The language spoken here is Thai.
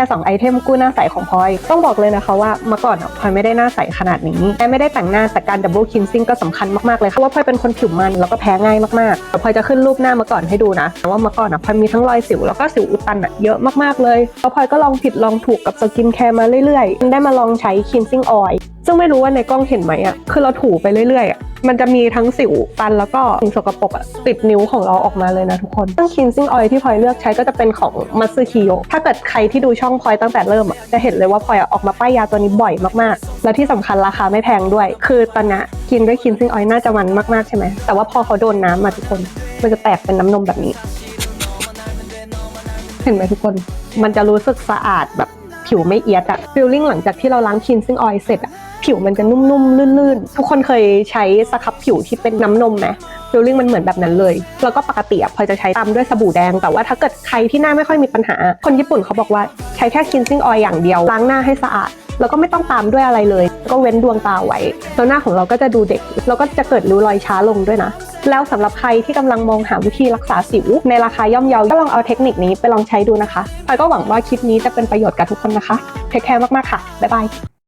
ร์2ไอเทมกู้หน้าใสของพลอยต้องบอกเลยนะคะว่าเมื่อก่อนอะพลอยไม่ได้หน้าใสขนาดนี้แม้ไม่ได้แต่งหน้าแต่การดับเบิลคินซิ่งก็สำคัญมากๆเลยค่ะเพราะว่าพลอยเป็นคนผิวมันแล้วก็แพ้ง่ายมากๆเดี๋ยวพลอยจะขึ้นรูปหน้าเมื่อก่อนให้ดูนะว่าเมื่อก่อนอะพลอยมีทั้งรอยสิวแล้วก็สิวอุดตันอะเยอะมากๆเลยแล้วพลอยก็ลองผิดลองถูกกับสกินแคร์มาเรื่อยๆ ได้มาลองใช้คินซิ่งออยล์ซึ่งไม่รู้ว่าในกล้องเห็นไหมอะคือเราถูไปเรื่อยๆ มันจะมีทั้งสิวตันแล้วก็สิ่งสกปรกอะติดนิ้วของเราออกมาเลยนะทุกคนซึ่ง cleansing oil ที่พลอยเลือกใช้ก็จะเป็นของ m a t s u k i y o ถ้าเกิดใครที่ดูช่องพลอยตั้งแต่เริ่มอะจะเห็นเลยว่าพลอยออกมาป้ายยาตัวนี้บ่อยมากๆ และที่สำคัญราคาไม่แพงด้วย คือตอนนี้กินด้วย cleansing oil น่าจะมันมากๆใช่ไหมแต่ว่าพอเขาโดนน้ำมาทุกคน มันจะแตกเป็นน้ำนมแบบนี้ เห็นไหมทุกคน มันจะรู้สึกสะอาดแบบผิวไม่เอียดอะฟิลลิ่งหลังจากที่เราล้าง cleansing oil เสร็จอะ ผิวมันจะนุ่มๆ ลื่นๆ ทุกคนเคยใช้สครับผิวที่เป็นน้ำนมไหมฟิลลิ่งมันเหมือนแบบนั้นเลย แล้วก็ปกติอะพลอยจะใช้ตามด้วยสบู่แดง แต่ว่าถ้าเกิดใครที่หน้าไม่ค่อยมีปัญหา คนญี่ปุ่นเขาบอกว่าใช้แค่ cleansing oil อย่างเดียว ล้างหน้าให้สะอาด แล้วก็ไม่ต้องตามด้วยอะไรเลย ก็เว้นดวงตาไว้ แล้วหน้าของเราก็จะดูเด็ก แล้วก็จะเกิดริ้วรอยช้าลงด้วยนะ แล้วสำหรับใครที่กำลังมองหาวิธีรักษาสิว ในราคาย่อมเยาก็ลองเอาเทคนิคนี้ไปลองใช้ดูนะคะพลอยก็หวังว่าคลิปนี้จะเป็นประโยชน์กับทุกคนนะคะเทคแคร์มากๆค่ะบ๊ายบาย